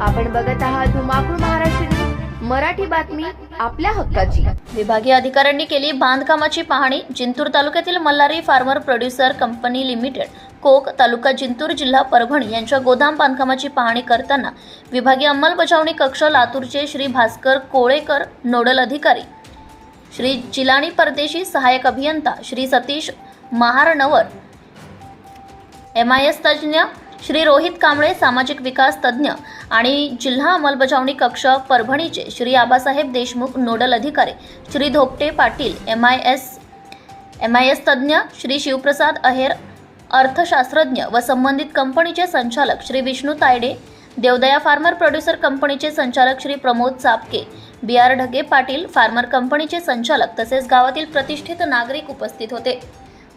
आपण बघत आहात धुमाकूळ महाराष्ट्र मराठी बातमी आपल्या हक्काची. विभागीय अधिकाऱ्यांनी केली बांधकामाची पाहणी. जिंतूर तालुक्यातील Malhari farmer producer company limited Kok taluka Jintur जिल्हा परभणी यांच्या गोदाम बांधकामाची पाहणी करताना विभागीय अंमलबजावणी कक्ष लातूरचे श्री भास्कर कोळेकर नोडल अधिकारी श्री चिलाणी परदेशी सहाय्यक अभियंता Shri Satish Maharnavar M I S तज्ज्ञ श्री रोहित कांबळे सामाजिक विकास तज्ज्ञ आणि जिल्हा अंमलबजावणी कक्ष परभणीचे श्री आबासाहेब देशमुख नोडल अधिकारी Shri Dhopte Patil M I S M I S तज्ज्ञ श्री शिवप्रसाद अहेर अर्थशास्त्रज्ञ व संबंधित कंपनीचे संचालक श्री विष्णू तायडे देवदया फार्मर प्रोड्युसर कंपनीचे संचालक Shri Pramod Chapke B R Dhage Patil farmer कंपनीचे संचालक तसेच गावातील प्रतिष्ठित नागरिक उपस्थित होते.